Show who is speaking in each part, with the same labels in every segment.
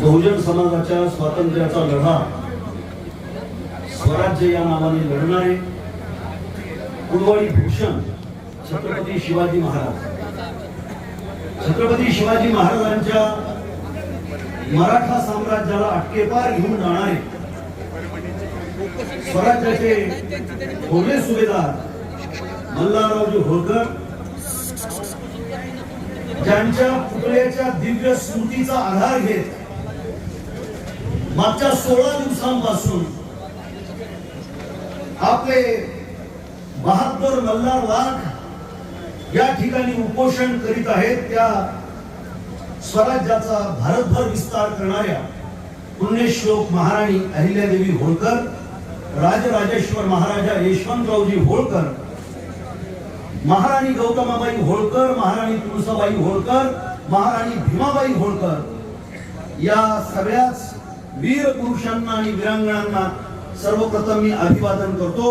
Speaker 1: बहुजन समाजाच्या स्वातंत्र्याचा लढा स्वराज्य या नावाने लढणारे कुलवाडी भूषण छत्रपती शिवाजी महाराज. छत्रपती शिवाजी महाराजांच्या मराठा साम्राज्याला अटकेपार घेऊन जाणारे स्वराज्याचे थोरले सुभेदार मल्हाररावजी होळकर ज्यांच्या पुतळ्याच्या दिव्य स्मृतीचा आधार घेत मागच्या सोळा दिवसांपासून आपले बहात्तर मल्हार वाघ या ठिकाणी उपोषण करीत आहेत त्या स्वराज्याचा भारतभर विस्तार करणाऱ्या पुण्यश्लोक महाराणी अहिल्यादेवी होळकर राजराजेश्वर महाराजा यशवंतरावजी होळकर महाराणी गौतमाबाई होळकर महाराणी तुळसाबाई होळकर महाराणी भीमाबाई होळकर या सगळ्याच वीर पुरुषांना आणि वीरांगणांना सर्वप्रथम मी अभिवादन करतो.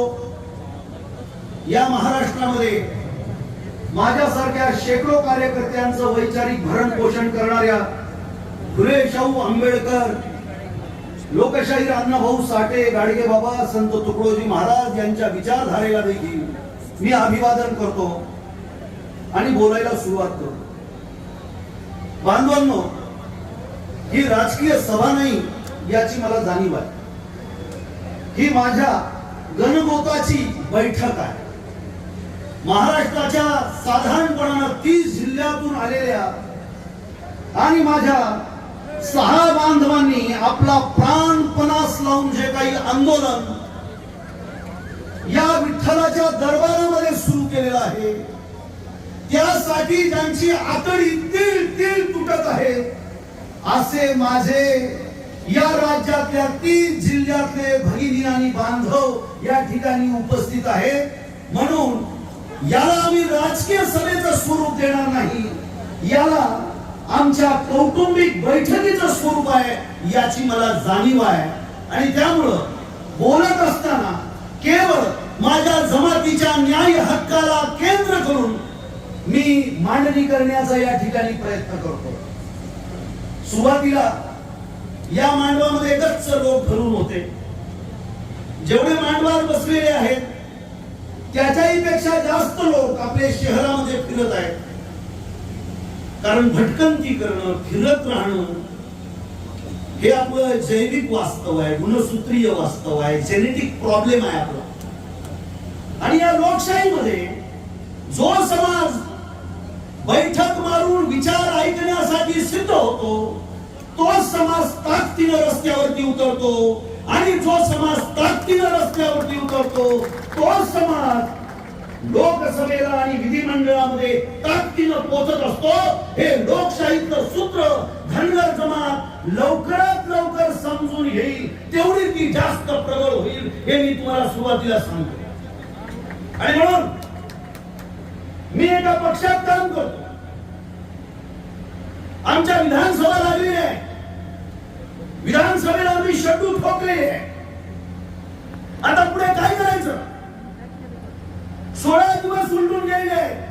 Speaker 1: या महाराष्ट्रामध्ये माझ्यासारख्या शेकडो कार्यकर्त्यांचं वैचारिक भरण पोषण करणाऱ्या फुले शाहू आंबेडकर लोकशाहीर अण्णाभाऊ साठे गाडगे बाबा संत तुकडोजी महाराज यांच्या विचारधारेला देखील मी अभिवादन करतो आणि बोलायला सुरुवात करतो. बांधवांनो ही राजकीय सभा नाही याची मला जाणीव आहे. ही माझ्या गणगोताची बैठक आहे. महाराष्ट्राच्या साधारणपणानं तीस जिल्ह्यातून आलेल्या आणि माझ्या सहा बांधवांनी आपला प्राणपणास लावून जे काही आंदोलन या विठ्ठलाच्या दरबारामध्ये सुरू केलेलं आहे त्यासाठी ज्यांची आतडी तीळ तीळ तुटत आहे असे माझे या राज्यातल्या तीन जिल्ह्यातले भगिनी आणि बांधव या ठिकाणी उपस्थित आहेत. म्हणून याला आम्ही राजकीय सभेचं स्वरूप देणार नाही. याला आमच्या कौटुंबिक बैठकीचं स्वरूप आहे याची मला जाणीव आहे. आणि त्यामुळं बोलत असताना केवळ माझ्या जमातीच्या न्याय हक्काला केंद्र करून मी मांडणी करण्याचा या ठिकाणी प्रयत्न करतो. सुरुवातीला या मांडवामध्ये गच्च लोक भरून होते. जेवढे मांडवार बसलेले आहेत त्याच्याही पेक्षा जास्त लोक आपल्या शहरामध्ये फिरत आहेत. कारण भटकंती करणं फिरत राहणं हे आपलं जैविक वास्तव आहे गुणसूत्रीय वास्तव आहे जेनेटिक प्रॉब्लेम आहे आपला. आणि या लोकशाहीमध्ये जो समाज बैठक मारून विचार ऐकण्यासाठी सिद्ध होतो तो समाज ताकदीनं रस्त्यावरती उतरतो आणि जो समाज ताकदीनं रस्त्यावरती उतरतो तो समाज लोकसभेला आणि विधिमंडळामध्ये ताकदीनं पोचत असतो. हे लोकशाहीतलं सूत्र धनगर जमात लवकरात लवकर समजून घेईल. तेवढी ती जास्त प्रबळ होईल हे मी तुम्हाला सुरुवातीला सांगतो. आणि म्हणून मी एका पक्षात काम करतो. आमच्या विधानसभा लागलेली आहे विधानसभेला आम्ही शेड्यूल ठोकले आहे आता पुढे काय करायचं? सोळा दिवस उलटून गेले आहे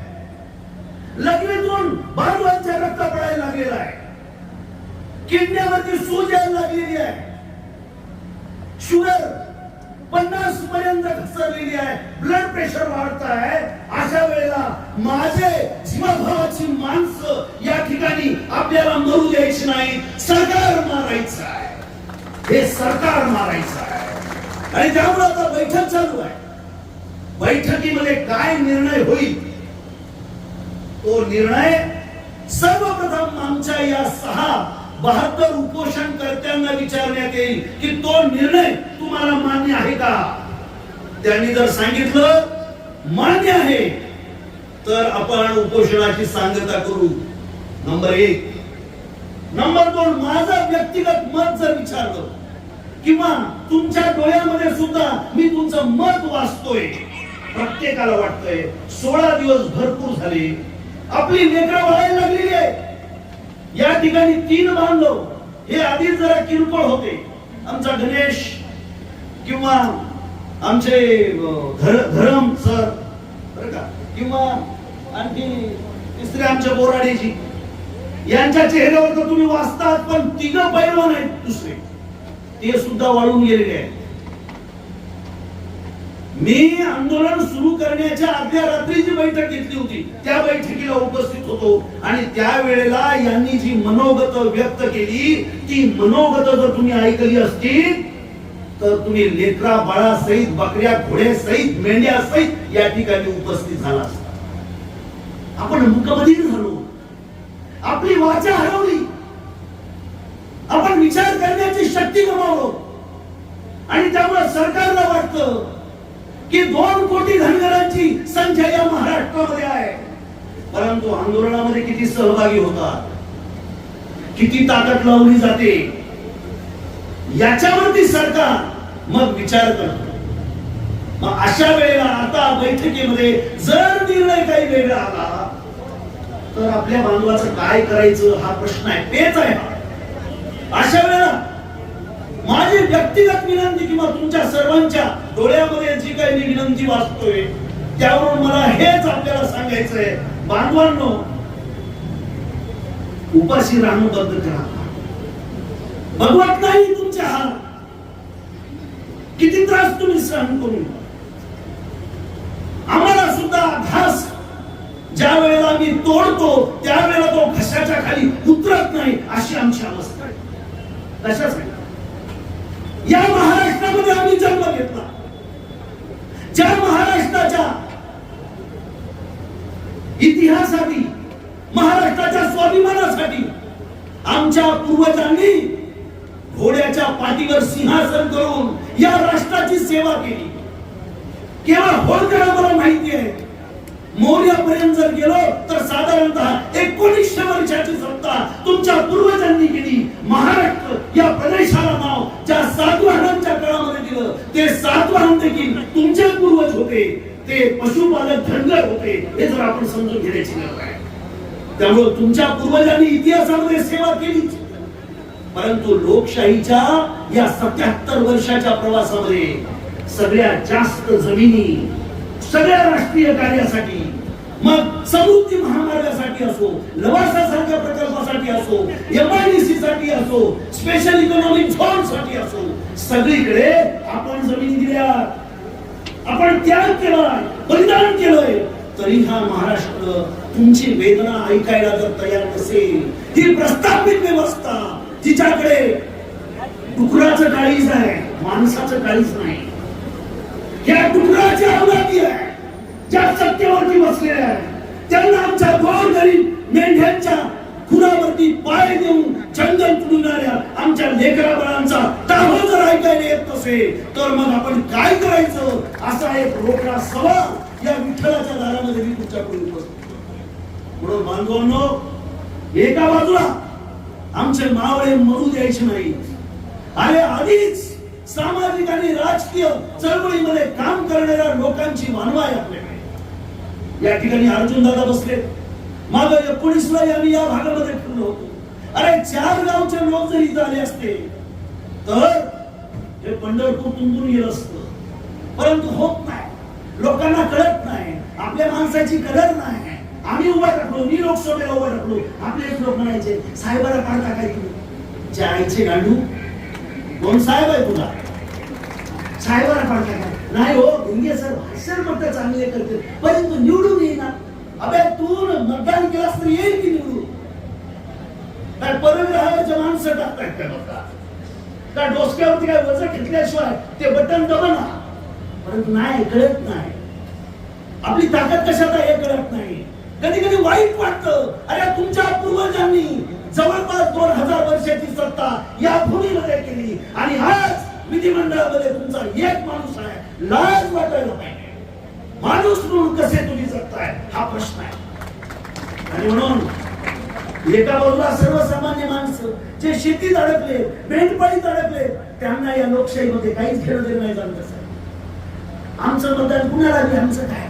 Speaker 1: लग्नीतून बांधवांच्या रक्त पडायला लागलेला आहे. किडण्यावरती सूज यायला लागलेली आहे. शुगर पन्नास पर्यंत घसरलेली आहे. ब्लड प्रेशर वाढत आहे. अशा वेळेला माझे जीवाभावाची माणसं या ठिकाणी आपल्याला मरू द्यायची नाही सरकार सरकार मारायचं आहे. आणि त्यामुळे आता बैठक चालू आहे. बैठकीमध्ये काय निर्णय होईल? तो निर्णय सर्वप्रथम आमच्या या सहा बहात्तर उपोषण कर्त्यांना विचारण्यात येईल की तो निर्णय तुम्हाला मान्य आहे का? त्यांनी जर सांगितलं मान्य आहे तर आपण उपोषणाची सांगता करू. नंबर एक. नंबर दोन माझं व्यक्तिगत मत जर विचारलं किंवा तुमच्या डोळ्यामध्ये सुद्धा मी तुमचं मत वाचतोय. प्रत्येकाला वाटतंय सोळा दिवस भरपूर झाले. आपली लेकरं वाढायला लागलेली आहे या ठिकाणी तीन बांधव हे आधीच जरा किरकोळ होते. आमचा गणेश किंवा आमचे धर- धरम सर बरं का? किंवा आणखी तिसरे आमच्या बोराडेजी. यांच्या चेहऱ्यावर तर तुम्ही वाचतात पण तिघ पैलवान आहेत दुसरे. ते सुद्धा वाळून गेलेले आहे मी आंदोलन सुरू करण्याच्या अर्ध्या रात्री जी बैठक घेतली होती. त्या बैठकीला उपस्थित होतो आणि त्यावेळेला यांनी जी मनोगत व्यक्त केली ती मनोगत जर तुम्ही ऐकली असतील तर तुम्ही लेकरा बाळा सहित बकऱ्या घोड्या सहित मेंढ्या सहित या ठिकाणी उपस्थित झाला असता. आपण मुकबधीर झालो. आपली वाचा हरवली. आपण विचार करण्याची शक्ती गमावलो आणि त्यामुळे सरकारला वाटतं की दोन कोटी धनगरांची संख्या या महाराष्ट्रामध्ये आहे. परंतु आंदोलनामध्ये किती सहभागी होतात किती ताकद लावली जाते याच्यावरती सरकार मग विचार करतो. मग अशा वेळेला आता बैठकीमध्ये जर निर्णय काही वेगळा आला तर आपल्या बांधवाचं काय करायचं हा प्रश्न आहे तेच आहे. हा. अशा वेळेला माझी व्यक्तिगत विनंती किंवा तुमच्या सर्वांच्या डोळ्यामध्ये जी काही मी विनंती वाचतोय त्यावरून मला हेच आपल्याला सांगायचंय. बांधवांनो उपाशी राहणं बंद करा. भगवत नाही तुमच्या हात. किती त्रास तुम्ही सहन करून. आम्हाला सुद्धा घास ज्या वेळेला मी तोडतो त्यावेळेला तो घशाच्या खाली उतरत नाही अशी आमची अवस्था. कशासाठी या महाराष्ट्रामध्ये आम्ही जन्म घेतला. ज्या महाराष्ट्राच्या इतिहासाठी महाराष्ट्राच्या स्वाभिमानासाठी आमच्या पूर्वजांनी घोड्याच्या पाठीवर सिंहासन करून या राष्ट्राची सेवा केली. केवळ होळकर आम्हाला माहिती आहे. मौर्यापर्यंत जर गेलो तर साधारणतः एकोणीसशे वर्षाची सत्ता तुमच्या पूर्वजांनी केली. महाराष्ट्र सातवाहन देखील तुमचे पूर्वज होते ते पशुपालक धनगर होते हे जर आपण समजून घेण्याची गरज आहे. त्यामुळे तुमच्या पूर्वजांनी इतिहासामध्ये सेवा केलीच. परंतु लोकशाहीच्या या सत्याहत्तर वर्षाच्या प्रवासामध्ये सगळ्यात जास्त जमिनी सगळ्या राष्ट्रीय कार्यासाठी मग समृद्धी महामार्गासाठी असो लवासासारख्या प्रकल्पासाठी असो एमआयडीसी साठी असो स्पेशल इकॉनॉमिक झोनसाठी असो सगळीकडे आपण जमीन दिल्या. आपण त्याग केलाय बलिदान केलंय. तरी हा महाराष्ट्र तुमची वेदना ऐकायला जर तयार नसेल ही प्रस्थापित व्यवस्था तिच्याकडे डुकराचं काळीज आहे माणसाचं काळीज नाही. या डुकराची अवलादी आहे ज्या सत्तेवरती बसलेल्या आहे त्यांना आमच्या गोर गरीब मेंढ्यांच्या खुरावरती पाय देऊन चंदन तुडणाऱ्या आमच्या लेकराबळांचा बाळांचा जर ऐकायला येत नसेल तर मग आपण काय करायचं? असा एक रोकडा सवाल या विठ्ठलाच्या दारामध्ये मी तुमच्याकडून उपस्थित म्हणून बांधवांनो एका बाजूला आमचे मावळे मरू द्यायचे नाही. अरे आधीच सामाजिक आणि राजकीय चळवळीमध्ये काम करणाऱ्या लोकांची मानवा आहे या ठिकाणी अर्जुन दादा बसले. माग एकोणीसला आम्ही या भागामध्ये फिरलो होतो. अरे चार गावचे लोक जर इथं आले असते तर हे पंढरपूर तुंबून गेलं असतं. परंतु होत नाही. लोकांना कळत नाही. आपल्या माणसाची कदर नाही. आम्ही उभा टाकलो मी लोकसभेला उभा टाकलो आपले लोक म्हणायचे साहेबाला काढता काय तुम्ही? ज्या आईचे गांडू. कोण साहेब आहे तुला? साहेबाला काढता काय नाही हो भिंगे सर भाषण फक्त चांगले करते परंतु निवडून येईना अबे तू मतदान केलास तर येईल की निवडून? काय परग्रहाच्या माणसं टाकतायत त्या लोकांना त्या डोसक्यावरती काय वजन घेतल्याशिवाय ते बटन दबना परंतु नाही कळत नाही. आपली ताकद कशात आहे हे कळत नाही. कधी कधी वाईट वाटतं. अरे तुमच्या पूर्वजांनी जवळपास दोन हजार वर्षाची सत्ता या भूमीमध्ये केली. आणि आज विधिमंडळामध्ये तुमचा एक माणूस आहे. लाज वाटायला पाहिजे. माणूस म्हणून कसे तुम्ही जगताय? हा प्रश्न आहे. आणि म्हणून एका बाजूला सर्वसामान्य माणसं जे शेतीत अडकले मेंढपाळीत अडकले त्यांना या लोकशाहीमध्ये काहीच घेणं देणं नाही जाणत कसं? आमचं मतदान कुणाला बी आमचं काय?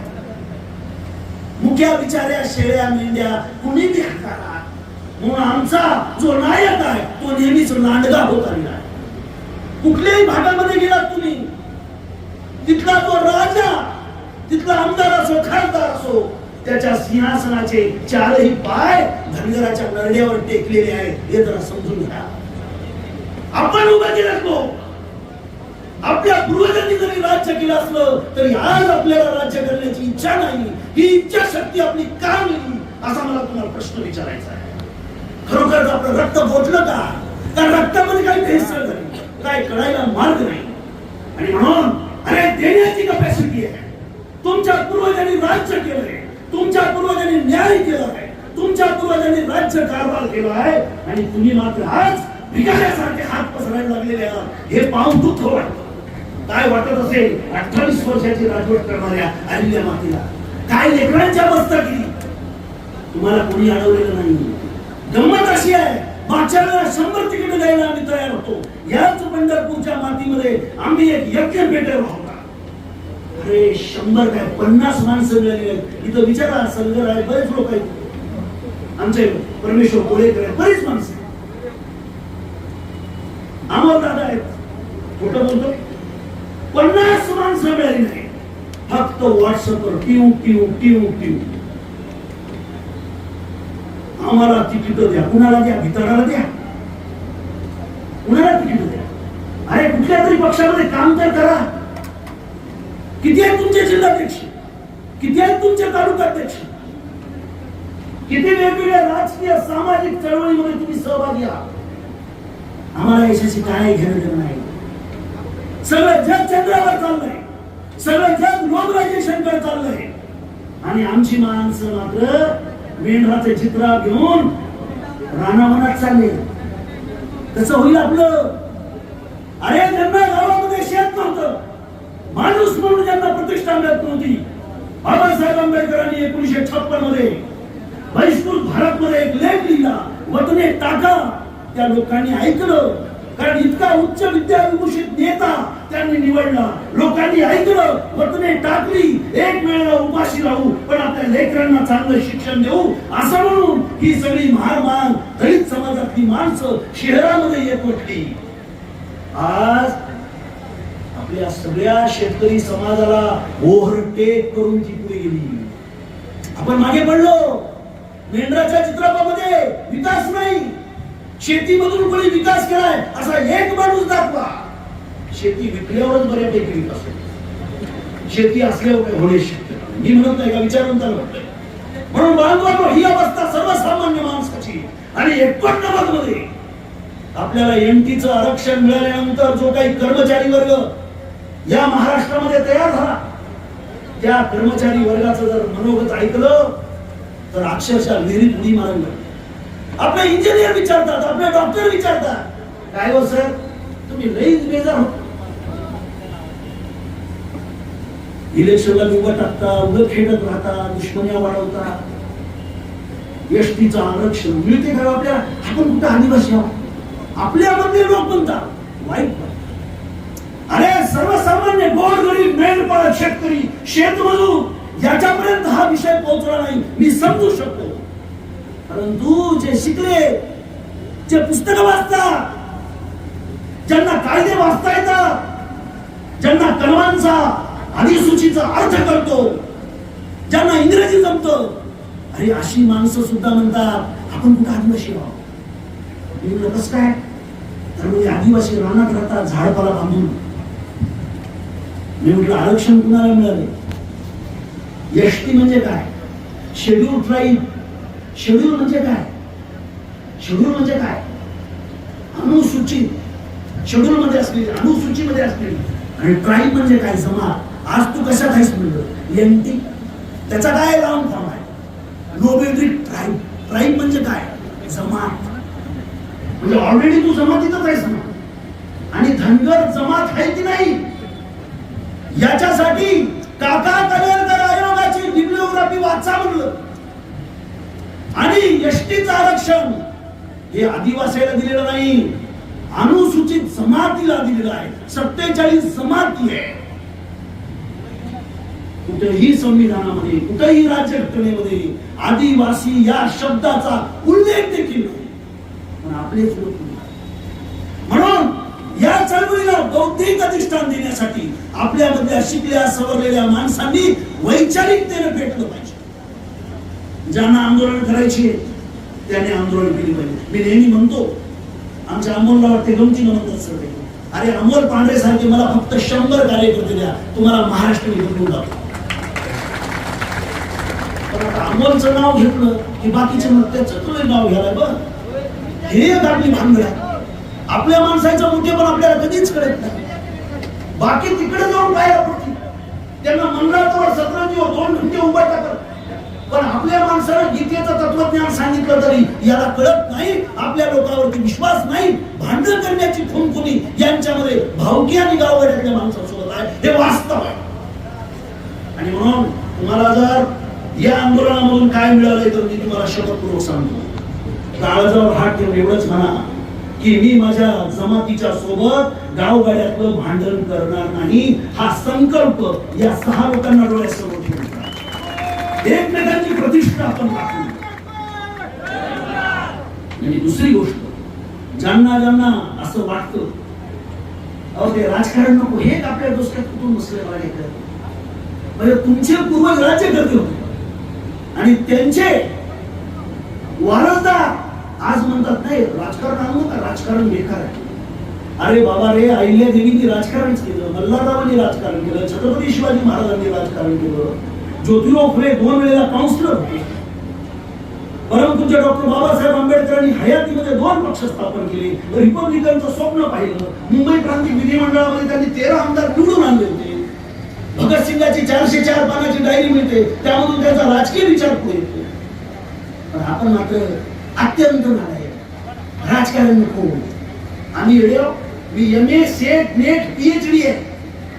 Speaker 1: मुख्या बिचाऱ्या शेळ्या मेंढ्या कुणी बी म्हणून आमचा जो नायक आहे तो नेहमीच लांडगा होत आलेला आहे. कुठल्याही भागामध्ये गेलात तुम्ही. तिथला तो राजा तिथला आमदार असो खासदार असो त्याच्या सिंहासनाचे चारही पाय धनगराच्या नरड्यावर टेकलेले आहेत. हे जरा समजून घ्या. आपण उभा केला असतो. आपल्या पूर्वजांनी जरी राज्य केलं असलं तरी आज आपल्याला राज्य करण्याची इच्छा नाही. ही इच्छा शक्ती आपली का नाही असा मला तुम्हाला प्रश्न विचारायचा आहे. खरोखर आपलं रक्त पोचलं का? त्या रक्तामध्ये काही भेसळ झाली. काय कळायला मार्ग नाही. आणि म्हणून अरे देण्याची कपॅसिटी आहे. तुमच्या पूर्वजांनी राज्य केलंय तुमच्या पूर्वजांनी न्याय केला आहे. तुमच्या पूर्वजांनी राज्य कारभार केला आहे. आणि तुम्ही मात्र आज भिकाऱ्यासारखे हात पसरायला लागलेले आहात. हे पाहून दुःख वाटतं. काय वाटत असेल? अठ्ठावीस वर्षाची राजवट करणाऱ्या अहिल्या मातीला. काय लेकरांच्या अवस्था केली तुम्हाला कोणी अडवलेलं नाही. गंमत अशी आहे. मागच्या शंभर तिकीट द्यायला आम्ही तयार होतो. याच पंढरपूरच्या मातीमध्ये आम्ही एक यज्ञ पेटवला होता अरे शंभर काय पन्नास माणसं मिळाली आहेत. इथं विचारा संघर आहे बरेच लोक आहेत. आमचे परमेश्वर कोळेकर आहेत बरीच माणसं आम्हाला दादा आहेत. खोटं बोलतो पन्नास माणसं मिळाली नाही. फक्त व्हॉट्सअपवर टिव टिव टिव टिव आम्हाला तिकीट द्या. कुणाला द्या? भितराला द्या. कुणाला तिकीट द्या? अरे कुठल्या तरी पक्षामध्ये काम तर करा. किती आहेत तुमचे जिल्हाध्यक्ष? किती आहेत तुमचे तालुकाध्यक्ष? किती वेगवेगळ्या राजकीय सामाजिक चळवळीमध्ये तुम्ही सहभागी आहात? आम्हाला यशाची काय घेणं नाही. सगळं जग चंद्रावर चाललंय. सगळं जग ग्लोबलायझेशनकडे चाललंय. आणि आमची माणसं मात्र मेंढराचे चित्र घेऊन रानावनात चालले. तसं होईल आपलं. अरे ज्यांना गावामध्ये शेत नव्हतं माणूस म्हणून ज्यांना प्रतिष्ठा मिळत नव्हती बाबासाहेब आंबेडकरांनी एकोणीशे छप्पनमध्ये बहिष्कृत भारत मध्ये एक लेख लिहिला. वतने टाका. त्या लोकांनी ऐकलं. कारण इतका उच्च विद्याविभूषित नेता त्यांनी निवडला. लोकांनी ऐकलं पत्नी टाकली एक वेळेला उपाशी राहू पण आपल्या लेकरांना चांगलं शिक्षण देऊ असं म्हणून ही सगळी महार दलित समाजातली माणसं शहरामध्ये येत म्हटली आज आपल्या सगळ्या शेतकरी समाजाला ओव्हरटेक करून ती पुढे गेली. आपण मागे पडलो. मेंढराच्या चित्रपामध्ये विकास नाही. शेतीमधून कोणी विकास केलाय असा एक माणूस दाखवा. शेती विकल्यावरच बऱ्यापैकी विकास होतो. शेती असल्यावर होणे शक्य मी म्हणत नाही का विचारवंताला वाटतंय म्हणून बांधवांनो ही अवस्था सर्वसामान्य माणसाची आणि एकोणनव्वदमध्ये आपल्याला एमटीचं आरक्षण मिळाल्यानंतर जो काही कर्मचारी वर्ग या महाराष्ट्रामध्ये तयार झाला त्या कर्मचारी वर्गाचं जर मनोगत ऐकलं तर अक्षरशः विहिरीत उडी मारायला आपले इंजिनियर विचारतात आपले डॉक्टर विचारतात. काय हो सर तुम्ही लईच बेजार हो. इलेक्शनला उभं टाकता उलट खेळत राहता दुश्मन्या वाढवता एसटीचं आरक्षण मिळते का आपल्या? आपण कुठं आदिवासी आहोत आपल्यामधले लोक म्हणतात वाईट अरे सर्वसामान्य गोड गरीब मेंढपाळ शेतकरी शेतमजूर याच्यापर्यंत हा विषय पोहोचला नाही. मी समजू शकतो. परंतु जे शिकले जे पुस्तकं वाचतात ज्यांना कायदे वाचता येतात ज्यांना कलमांचा अधिसूचीचा अर्थ करतो ज्यांना इंग्रजी जमत अरे अशी माणसं सुद्धा म्हणतात आपण कुठं आदिवासी आहोत? कसं काय? तर म्हणजे आदिवासी रानात राहतात झाडपाला बांधून. मी म्हटलं आरक्षण कुणाला मिळाले एसटी म्हणजे काय? शेड्यूल ट्राईब शेड्यूल म्हणजे काय? शेड्यूल म्हणजे काय? अनुसूचित. शेड्यूल मध्ये असलेली अनुसूचीमध्ये असलेली. आणि ट्राईब म्हणजे काय? जमात आज तू कशात आहेस म्हणलं? एनटी त्याचा काय लावून फॉर्म आहे? नोबेलिक ट्राईब ट्राईब म्हणजे काय? जमात. म्हणजे ऑलरेडी तू जमातीतच आहेस ना आणि धनगर जमात आहे की नाही? याच्यासाठी काका कलेरकर आयोगाची बिब्लिओग्राफी वाचा म्हणलं. आणि एसटीचं आरक्षण हे आदिवासीला दिलेलं नाही. अनुसूचित जमातीला दिलेलं आहे. सत्तेचाळीस जमाती आहे. कुठेही संविधानामध्ये कुठेही राज्यघटनेमध्ये आदिवासी या शब्दाचा उल्लेख देखील नाही. पण आपलेच लोक म्हणून या चळवळीला बौद्धिक अधिष्ठान देण्यासाठी आपल्यामधल्या शिकल्या सवरलेल्या माणसांनी वैचारिकतेने भेटलं पाहिजे. ज्यांना आंदोलन करायची आहे, त्याने आंदोलन केली पाहिजे. मी नेहमी म्हणतो आमच्या अमोलला वाटते गमतीनं म्हणतात सगळे अरे अमोल पांढरे सारखे मला फक्त शंभर कार्यकर्ते द्या तुम्हाला महाराष्ट्र घेऊन जातो पण आता अमोलचं नाव घेतलं की बाकीचे मग त्याचं तुला नाव घ्यायला बघ. हे एक आपली भानगड आपल्या माणसाचं मुद्दे पण आपल्याला कधीच कळत नाही. बाकी तिकडे जाऊन काय आपण त्यांना मंडळावर सतरा दिवस दोन घंटे उभा टाकत पण आपल्या माणसाला गीतेचं तत्वज्ञान सांगितलं तरी याला कळत नाही आपल्या लोकांवरती विश्वास नाही भांडण करण्याची खुमखुनी यांच्यामध्ये भावकी आणि गावगड्यातल्या माणसासोबत आहे. हे वास्तव आहे. आणि म्हणून तुम्हाला जर या आंदोलनामधून काय मिळालंय तर मी तुम्हाला शपथपूर्वक सांगतो. काळजावर हात ठेवून एवढंच म्हणा की मी माझ्या जमातीच्या सोबत गावगाड्यातलं भांडण करणार नाही. हा संकल्प या सहा लोकांना डोळ्यासमोर एकमेकांची प्रतिष्ठा आपण राखू आणि दुसरी गोष्ट ज्यांना ज्यांना असं वाटतं अहो ते राजकारण नको हे आपल्या डोसक्यात कुठून बसले मला हे म्हणजे तुमचे पूर्वज राज्य करते होते आणि त्यांचे वारसदार आज म्हणतात नाही राजकारण आणू का राजकारण बेकार आहे. अरे बाबा रे अहिल्या देवींनी राजकारणच केलं मल्हाररावांनी राजकारण केलं छत्रपती शिवाजी महाराजांनी राजकारण केलं. ज्योतिराव फुले दोन वेळेला काउन्सिलर होते. परमपूज्य डॉक्टर बाबासाहेब आंबेडकरांनी हयातीमध्ये दोन पक्ष स्थापन केले. रिपब्लिकनचं स्वप्न पाहिलं. मुंबई प्रांतिक विधिमंडळामध्ये त्यांनी तेरा आमदार निवडून आणले होते. भगतसिंगाची चारशे चार पानाची डायरी मिळते. त्यामधून त्यांचा राजकीय विचार पुढे येतो. पण आपण मात्र अत्यंत नालायक राजकारण नको. आम्ही येडे मी M A SET NET PhD आहे.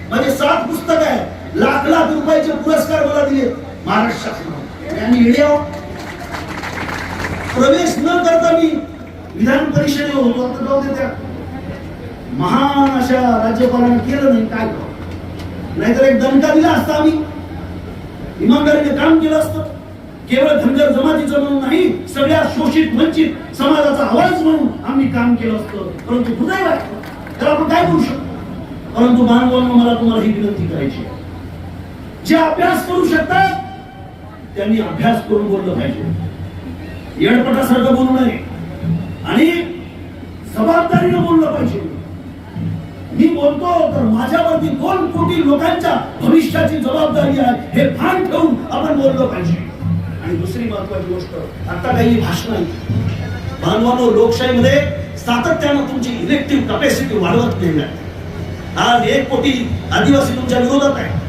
Speaker 1: माझे सात पुस्तक आहे लाख लाख रुपयाचे पुरस्कार मला दिले महाराष्ट्र शासनाने आणि प्रवेश न करता मी विधान परिषदेवर होतो. आता जाऊ दे त्या. महान अशा राज्यपालांनी केलं नाही काय नाहीतर एक दणका दिला असता आम्ही. इमानदारीने काम केलं असतं. केवळ धनगर जमातीचं म्हणून नाही सगळ्या शोषित वंचित समाजाचा आवाज म्हणून आम्ही काम केलं असतं. परंतु दुर्दैव वाटतं. तर आपण काय करू शकतो? परंतु बांधवांना मला तुम्हाला ही विनंती करायची आहे. जे अभ्यास करू शकतात त्यांनी अभ्यास करून बोललं पाहिजे. येडपटासारखं बोलू नये. आणि जबाबदारीनं बोललं पाहिजे. मी बोलतो तर माझ्यावरती दोन कोटी लोकांच्या भविष्याची जबाबदारी आहे हे भान ठेवून आपण बोललं पाहिजे. आणि दुसरी महत्वाची गोष्ट आता काही भाषण आहे. बांधवानो लोकशाहीमध्ये सातत्यानं तुमची इलेक्टिव्ह कपॅसिटी वाढवत नाही आज एक कोटी आदिवासी तुमच्या विरोधात आहे.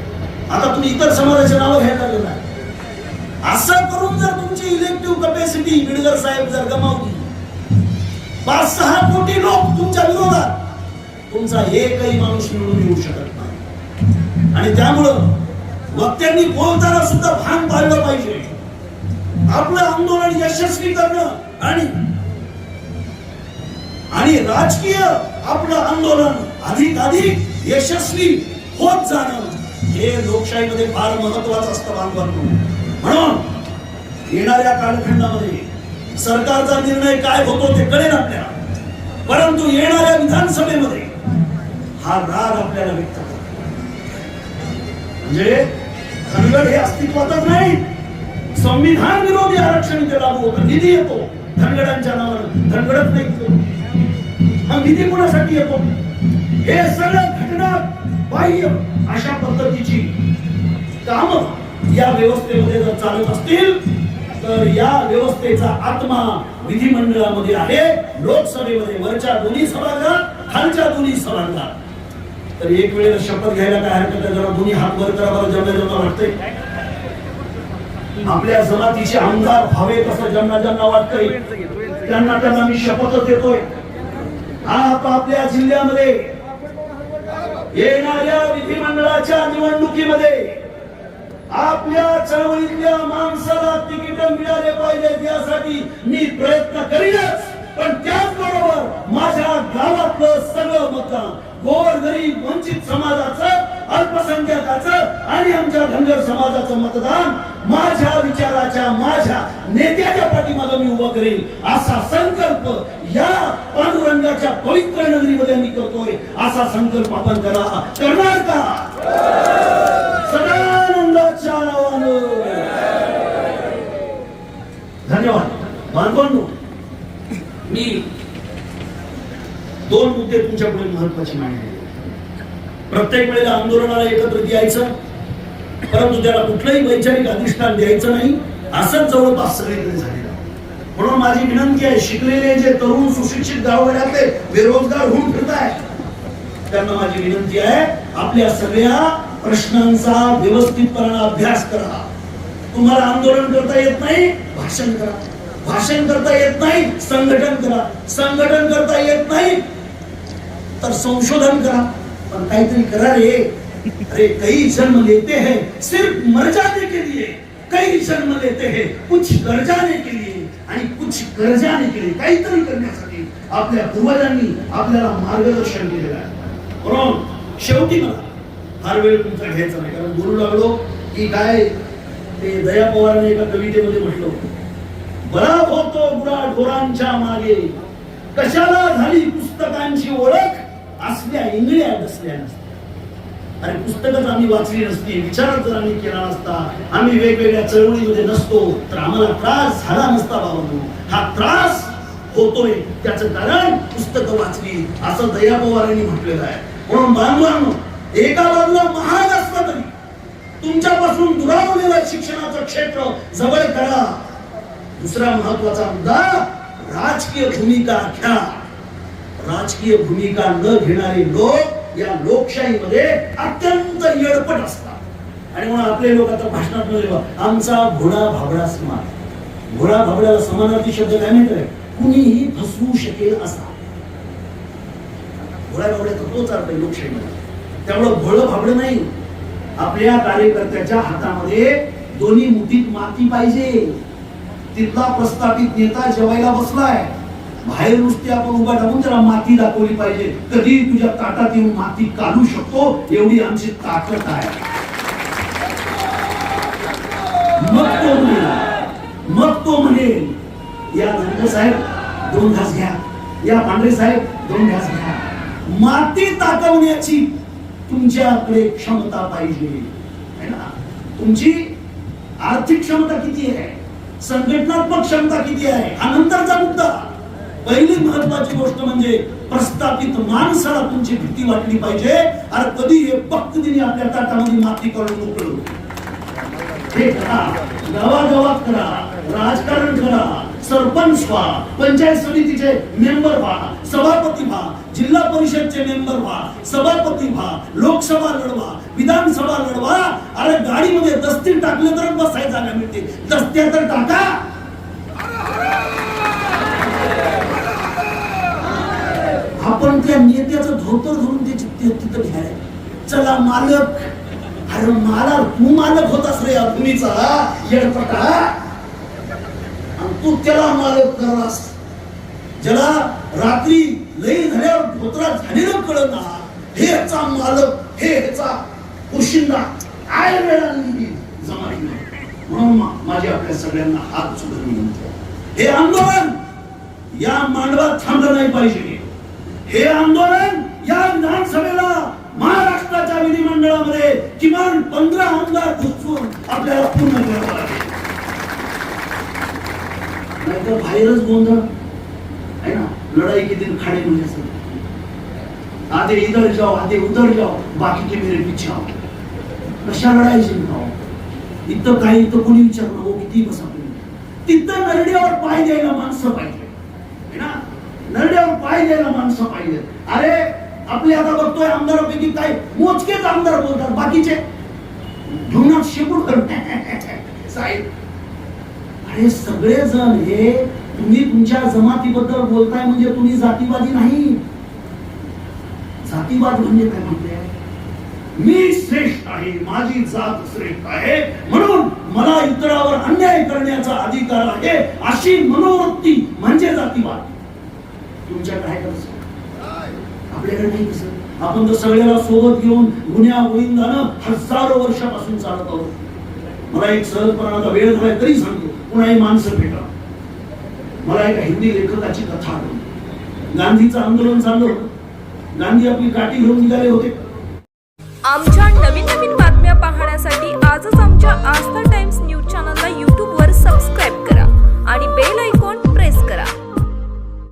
Speaker 1: आता तुम्ही इतर समाजाचे नावं घ्यायला लागलेलं आहे असं करून जर तुमची इलेक्टिव्ह कपॅसिटी बिडगर साहेब जर गमावली पाच सहा कोटी लोक तुमच्या विरोधात तुमचा एकही माणूस निवडून येऊ शकत नाही. आणि त्यामुळं वक्त्यांनी बोलताना सुद्धा भान पाळलं पाहिजे. आपलं आंदोलन यशस्वी करणं आणि आणि राजकीय आपलं आंदोलन अधिक अधिक यशस्वी होत जाणं. हे लोकशाहीमध्ये फार महत्वाचं असतं बांधवांनो म्हणून. येणाऱ्या कालखंडामध्ये सरकारचा निर्णय काय होतो ते कळेल आपल्याला. परंतु येणाऱ्या विधानसभेमध्ये हा राग आपल्याला व्यक्त करतो म्हणजे धनगड हे अस्तित्वातच नाही. संविधान विरोधी आरक्षण इथे लागू होतं. निधी येतो. धनगडांच्या नावानं. धनगडच नाही मग निधी कोणासाठी येतो? हे सगळं घटना बाह्य अशा पद्धतीची काम या व्यवस्थेमध्ये जर चालत असतील तर या व्यवस्थेचा आत्मा विधिमंडळामध्ये आहे. लोकसभेमध्ये वरच्या दोन्ही सभागृहात खालच्या दोन्ही सभागृहात. तर एक वेळेला शपथ घ्यायला काय हरकत आहे? जरा दोन्ही हात वर करा बरं जमल्या ज्यांना वाटतंय. आपल्या जमातीचे आमदार व्हावे तसं ज्यांना ज्यांना वाटतंय त्यांना त्यांना मी शपथच देतोय. आप आपल्या जिल्ह्यामध्ये येणाऱ्या विधिमंडळाच्या निवडणुकीमध्ये आपल्या चळवळीतल्या माणसाला तिकीट मिळाले पाहिजे यासाठी मी प्रयत्न करीनच. पण त्याचबरोबर माझ्या गावातलं सगळं मतदान गोर गरीब वंचित समाजाचं अल्पसंख्याकाचं आणि आमच्या धनगर समाजाचं मतदान माझ्या विचाराच्या माझ्या नेत्याच्या पाठीमागे मी उभं करेल असा संकल्प या पांडुरंगाच्या पवित्र नगरीमध्ये मी करतोय. असा संकल्प आपण करा करणार का? सदानंदाच्या नावानं. बांधवांनो मी दोन मुद्दे तुमच्या महत्त्वाचे मांडले. प्रत्येक वेळेला आंदोलनाला एकत्र यायचं परंतु त्याला कुठलंही वैचारिक अधिष्ठान द्यायचं नाही असंच जवळपास सगळीकडे झालेलं म्हणून माझी विनंती आहे शिकलेले जे तरुण सुशिक्षित गावगड्यातले बेरोजगार होऊन फिरत आहे त्यांना माझी विनंती आहे आपल्या सगळ्या प्रश्नांचा व्यवस्थितपणा अभ्यास करा. तुम्हाला आंदोलन करता येत नाही भाषण करा. भाषण करता येत नाही संघटन करा. संघटन करता येत नाही तर संशोधन करा. पण काहीतरी करा रे अरे कई जन्म लेते हैं सिर्फ मर जाने के लिए. कई जन्म लेते हैं कुछ कर जाने के लिए. आणि कुछ कर जाने के लिए काहीतरी करण्यासाठी आपल्या पूर्वजांनी आपल्याला मार्गदर्शन केलेलं आहे. म्हणून शेवटी मला फार वेळ तुमचा घ्यायचा नाही. कारण बोलू लागलो की काय ते दया पवारने एका कवितेमध्ये म्हटलं बरा होतो बुडा ढोरांच्या मागे. कशाला झाली पुस्तकांची ओळख? असल्या इंगळ्या नसल्या नसत्या अरे पुस्तकच आम्ही वाचली नसती विचारच जर आम्ही केला नसता आम्ही वेगवेगळ्या चळवळीमध्ये नसतो तर आम्हाला त्रास झाला नसता बाबा हा त्रास होतोय त्याचं कारण पुस्तकं वाचली असं दया पवारांनी म्हटलेलं आहे. म्हणून बांधवांनो एका बाजूला महाग असला तरी तुमच्यापासून दुरावलेलं शिक्षणाचं क्षेत्र जवळ करा. दुसरा महत्त्वाचा मुद्दा राजकीय भूमिका घ्या. राजकीय भूमिका न घेणारे लोक या लोकशाहीमध्ये अत्यंत येडपट असतात. आणि म्हणून आपले लोक आता भाषणात आमचा घोडा भाबडा समाज घोडा भाबड्याला समानार्थी शब्द काय म्हणतोय कुणीही फसवू शकेल असा. घोडा भाबड्याचा तोच अर्थ लोकशाहीमध्ये. त्यामुळं भोळं भाबडं नाही. आपल्या कार्यकर्त्याच्या हातामध्ये दोन्ही मुठीत माती पाहिजे. तिथला प्रस्थापित नेता जेवायला बसलाय. बाहेर नुसती आपण उभा टाकून त्याला माती दाखवली पाहिजे. कधी तुझ्या ताटात येऊन माती काढू शकतो एवढी आमची ताकद आहे. मग तो म्हणेल मग तो म्हणेल या धनगर साहेब दोन घास घ्या. या पांढरे साहेब दोन घास घ्या. माती ताकवण्याची तुमच्याकडे क्षमता पाहिजे. है ना? तुमची आर्थिक क्षमता किती आहे? संघटनात्मक क्षमता किती आहे? हा नंतरचा मुद्दा. पहिली महत्वाची गोष्ट म्हणजे प्रस्थापित माणसाला तुमची भीती वाटली पाहिजे. अरे कधी हे पक्क पक्कदिनी आपल्या ताटामध्ये माती करून मोकळू हे करा गावागावात करा राजकारण करा सरपंच व्हा पंचायत समितीचे मेंबर व्हा सभापती व्हा जिल्हा परिषदचे मेंबर व्हा सभापती व्हा लोकसभा लढवा विधानसभा लढवा. अरे गाडीमध्ये दस्ती टाकलं तर बसायला जागा मिळते. दस्त्या तर टाका. त्या नेत्याचं धोतर धरून त्याची ते- तिथं घ्याय चला मालक. अरे मला तू मालक होतास रे अग्नीचा येडपटा आणि तू त्याला मालक करास. ज्याला रात्री लय झाल्यावर धोत्रा झालेलं कळत ना हे ह्याचा मालक हे ह्याचा पोशिंदा. काय वेळाने जमाई म्हणून मा- माझी आपल्या सगळ्यांना हात सुधरून विनंती हे आंदोलन या मांडवात थांबलं नाही पाहिजे. हे आंदोलन या विधानसभेला महाराष्ट्राच्या विधिमंडळामध्ये किमान पंधरा आमदार घुसवून आपल्याला पूर्ण करावं लागेल नाहीतर बाहेरच गोंधळ. आहे ना? लढाई किती दिन म्हणजे होने से आधे इधर जाओ आधे उधर जाओ बाकीचे मेरे पीछे आओ. कशा लढायची भाऊ इथं काही इथं कोणी विचारलं हो किती बसा तिथं नरड्यावर पाय द्यायला माणसं पाहिजे. ना? नरड्यावर पाय द्यायला माणसं पाहिजे अरे आपले आता बघतोय आमदारापैकी काय मोजकेच आमदार बोलतात बाकीचे घेऊन शेपूट साहेब अरे सगळेजण हे तुम्ही तुमच्या जमातीबद्दल बोलताय म्हणजे तुम्ही जातीवादी नाही. जातीवाद म्हणजे काय म्हणते? मी श्रेष्ठ आहे माझी जात श्रेष्ठ आहे म्हणून मला इतरावर अन्याय करण्याचा अधिकार आहे अशी मनोवृत्ती म्हणजे जातीवाद. तुमच्याकडे आहे का आपल्याकडे नाही कसं आपण तर सगळ्याला सोबत घेऊन गुन्ह्या गोविंदानं हजारो वर्षापासून चालत आहोत मला एक सहजपणाचा वेळ झालाय तरी सांगतो कुणाही माणसं भेटा. मला एका हिंदी लेखकाची कथा आठवली गांधीचं आंदोलन चाललं होतं. गांधी आपली काठी घेऊन निघाले होते.
Speaker 2: आमच्या नवीन नवीन बातम्या पाहण्यासाठी आजच आमच्या आस्था टाइम्स न्यूज चॅनलला यूट्यूबवर सबस्क्राईब करा आणि बेल ऐकून